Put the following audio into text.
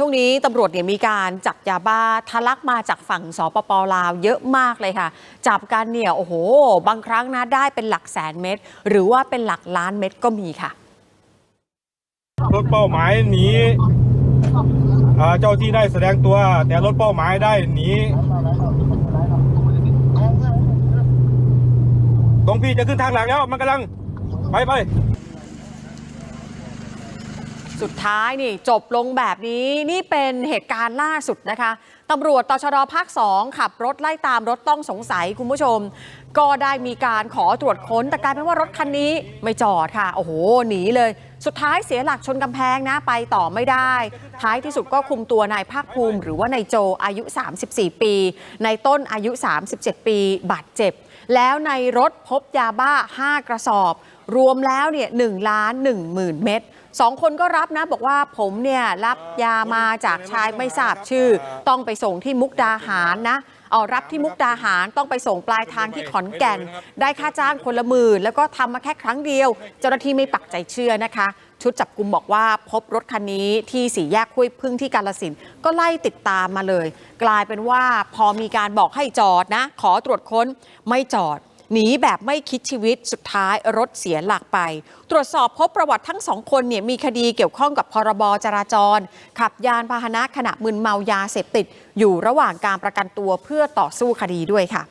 ช่วงนี้ตำรวจเนี่ยมีการจับยาบ้าทะลักมาจากฝั่งสปปลาวเยอะมากเลยค่ะ จับกันเนี่ยโอ้โห บางครั้งนะได้เป็นหลักแสนเม็ดหรือว่าเป็นหลักล้านเม็ดก็มีค่ะรถเป้าหมายหนีเจ้าที่ได้แสดงตัว แต่รถเป้าหมายได้หนีตรงพี่จะขึ้นทางหลังแล้วมันกำลังไปไป สุดท้ายนี่จบลงแบบนี้นี่เป็นเหตุการณ์ล่าสุดนะคะตำรวจตชดภาค 2 ขับรถไล่ตามรถต้องสงสัยคุณผู้ชม ก็ได้มีการขอตรวจค้น แต่กลายเป็นว่ารถคันนี้ไม่จอดค่ะ โอ้โห หนีเลย สุดท้ายเสียหลักชนกำแพงนะ ไปต่อไม่ได้ ท้ายที่สุดก็คุมตัวนายภาคภูมิ หรือว่านายโจอายุ 34 ปีในต้นอายุ 37 ปี บาดเจ็บ แล้วในรถพบยาบ้า 5 กระสอบ รวมแล้วเนี่ย1ล้าน1หมื่นเม็ด สองคนก็รับนะบอกว่าผมเนี่ยรับยามาจากชายไม่ทราบชื่อ ต้องไปส่งที่มุกดาหารนะเอารับที่มุกดาหารต้องไปส่งปลายทางที่ขอนแก่น ได้ค่าจ้างคนละหมื่นแล้วก็ทำมาแค่ครั้งเดียว เจ้าหน้าที่ไม่ปักใจเชื่อนะคะ ชุดจับกลุ่มบอกว่าพบรถคันนี้ที่สี่แยกห้วยพึ่งที่กาลสินก็ไล่ติดตามมาเลย กลายเป็นว่าพอมีการบอกให้จอดนะ ขอตรวจค้นไม่จอด หนีแบบไม่คิดชีวิตสุดท้ายรถเสียหลักไป ตรวจสอบพบประวัติทั้งสองคนเนี่ยมีคดีเกี่ยวข้องกับพรบจราจร ขับยานพาหนะขณะมึนเมายาเสพติด อยู่ระหว่างการประกันตัวเพื่อต่อสู้คดีด้วยค่ะ